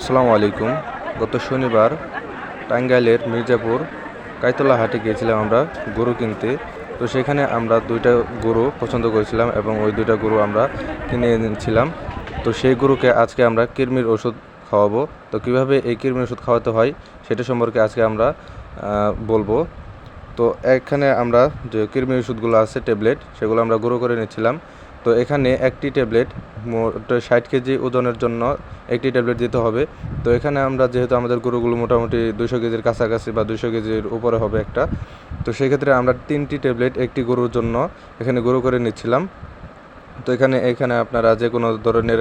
আসসালামু আলাইকুম। গত শনিবার টাঙ্গাইলের মির্জাপুর কাইতলা হাটে গিয়েছিলাম আমরা গরু কিনতে। তো সেখানে আমরা দুইটা গরু পছন্দ করেছিলাম এবং ওই দুইটা গরু আমরা কিনে এনেছিলাম। তো সেই গরুকে আজকে আমরা কৃমির ওষুধ খাওয়াবো। তো কীভাবে এই কৃমির ওষুধ খাওয়াতে হয় সেটা সম্পর্কে আজকে আমরা বলব। তো এখানে আমরা যে কৃমি ওষুধগুলো আছে, ট্যাবলেট, সেগুলো আমরা গুঁড়ো করে নিচ্ছিলাম। তো এখানে একটি ট্যাবলেট, মোট ষাট কেজি ওজনের জন্য একটি ট্যাবলেট দিতে হবে। তো এখানে আমরা যেহেতু আমাদের গরুগুলো মোটামুটি দুশো কেজির কাছাকাছি বা দুশো কেজির উপরে হবে একটা, তো সেক্ষেত্রে আমরা তিনটি ট্যাবলেট একটি গরুর জন্য এখানে গরু করে নিচ্ছিলাম। তো এখানে এখানে আপনারা যে কোনো ধরনের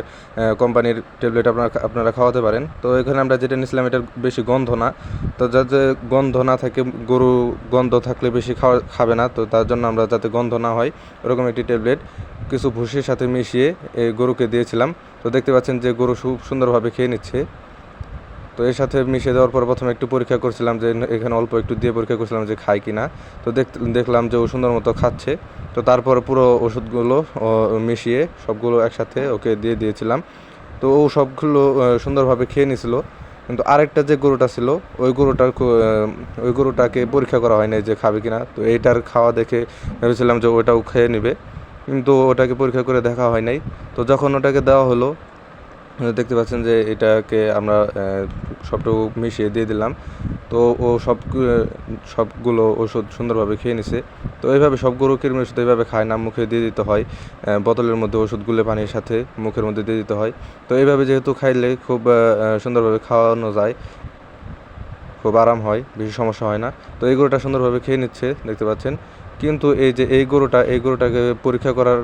কোম্পানির ট্যাবলেট আপনারা আপনারা খাওয়াতে পারেন। তো এখানে আমরা যেটা নিয়েছিলাম, এটার বেশি গন্ধ না। তো যাতে গন্ধ না থাকে, গরু গন্ধ থাকলে বেশি খাওয়া, খাবে না। তো তার জন্য আমরা যাতে গন্ধ না হয় এরকম একটি ট্যাবলেট কিছু ভুষির সাথে মিশিয়ে এই গরুকে দিয়েছিলাম। তো দেখতে পাচ্ছেন যে গরু খুব সুন্দরভাবে খেয়ে নিচ্ছে। তো এর সাথে মিশিয়ে দেওয়ার পর প্রথমে একটু পরীক্ষা করছিলাম যে এখানে অল্প একটু দিয়ে পরীক্ষা করছিলাম যে খায় কি না তো দেখ দেখলাম যে ও সুন্দর মতো খাচ্ছে। তো তারপর পুরো ওষুধগুলো মিশিয়ে সবগুলো একসাথে ওকে দিয়ে দিয়েছিলাম। তো ও সবগুলো সুন্দরভাবে খেয়ে নিছিল। কিন্তু আরেকটা যে গরুটা ছিল, ওই গরুটার ওই গরুটাকে পরীক্ষা করা হয়নি যে খাবে কিনা। তো এইটার খাওয়া দেখে ভেবেছিলাম যে ওটাও খেয়ে নেবে। কিন্তু ওটাকে পরীক্ষা করে দেখা হয় নাই। তো যখন ওটাকে দেওয়া হলো দেখতে পাচ্ছেন যে এটাকে আমরা সবটুকু মিশিয়ে দিয়ে দিলাম। তো ও সব সবগুলো ওষুধ সুন্দরভাবে খেয়ে নিছে। তো এইভাবে সব গরু কৃমি ওষুধ এইভাবে খায় না, মুখে দিয়ে দিতে হয়। বোতলের মধ্যে ওষুধগুলো পানির সাথে মুখের মধ্যে দিয়ে দিতে হয়। তো এইভাবে যেহেতু খাইলে খুব সুন্দরভাবে খাওয়ানো যায়, খুব আরাম হয়, বেশি সমস্যা হয় না। তো এই গরুটা সুন্দরভাবে খেয়ে নিচ্ছে, দেখতে পাচ্ছেন। কিন্তু এই যে এই গরুটা, এই গরুটাকে পরীক্ষা করার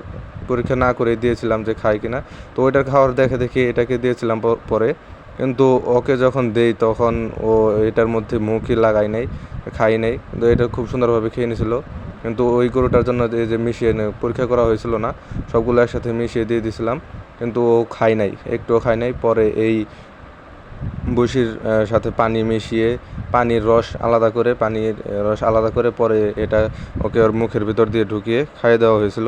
পরীক্ষা না করে দিয়েছিলাম যে খায় কিনা। তো ওইটার খাওয়ার দেখে দেখে এটাকে দিয়েছিলাম পরে। কিন্তু ওকে যখন দেই তখন ও এটার মধ্যে মুখই লাগাই নাই খাই নাই। কিন্তু এটা খুব সুন্দরভাবে খেয়ে নিয়েছিল কিন্তু ওই গরুটার জন্য যে যে মিশিয়ে পরীক্ষা করা হয়েছিল না, সবগুলো একসাথে মিশিয়ে দিয়ে দিয়েছিলাম কিন্তু ও খায় নাই, একটুও খায় নাই। পরে এই বসির সাথে পানি মিশিয়ে, পানির রস আলাদা করে, পানির রস আলাদা করে পরে এটা ওকে ওর মুখের ভিতর দিয়ে ঢুকিয়ে খাইয়ে দেওয়া হয়েছিল।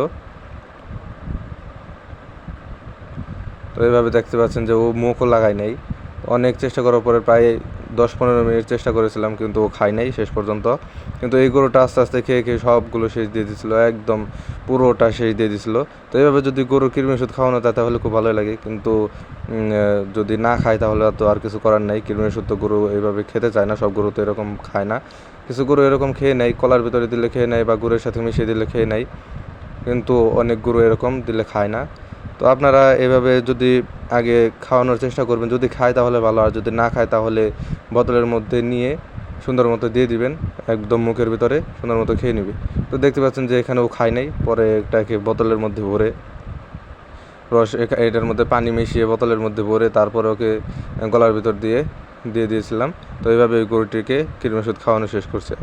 তো এইভাবে দেখতে পাচ্ছেন যে ও মুখও লাগায় নাই। অনেক চেষ্টা করার পরে প্রায় দশ পনেরো মিনিট চেষ্টা করেছিলাম, কিন্তু ও খায় নাই শেষ পর্যন্ত। কিন্তু এই গরুটা আস্তে আস্তে খেয়ে খেয়ে সবগুলো শেষ দিয়ে দিছিল, একদম পুরোটা শেষ দিয়ে দিছিল। তো এইভাবে যদি গরু কৃমি ওষুধ খাওয়ানো যায় তাহলে খুব ভালোই লাগে, কিন্তু যদি না খায় তাহলে তো আর কিছু করার নাই। কৃমি ওষুধ তো গরু এইভাবে খেতে চায় না, সব গরু তো এরকম খায় না। কিছু গরু এরকম খেয়ে নেয়, কলার ভিতরে দিলে খেয়ে নেয় বা গুড়ের সাথে মিশিয়ে দিলে খেয়ে নেয়। কিন্তু অনেক গরু এরকম দিলে খায় না। তো আপনারা এভাবে যদি আগে খাওয়ানোর চেষ্টা করবেন, যদি খায় তাহলে ভালো, আর যদি না খায় তাহলে বোতলের মধ্যে নিয়ে সুন্দর মতো দিয়ে দিবেন, একদম মুখের ভিতরে সুন্দর মতো খেয়ে নিবে। তো দেখতে পাচ্ছেন যে এখানে ও খায় নাই, পরে এটাকে বোতলের মধ্যে ভরে, রস এটার মধ্যে পানি মিশিয়ে বোতলের মধ্যে ভরে তারপরে ওকে গলার ভিতর দিয়ে দিয়ে দিয়েছিলাম। তো এইভাবে ওই গরুটিকে কীটনাশক খাওয়ানো শেষ করছে।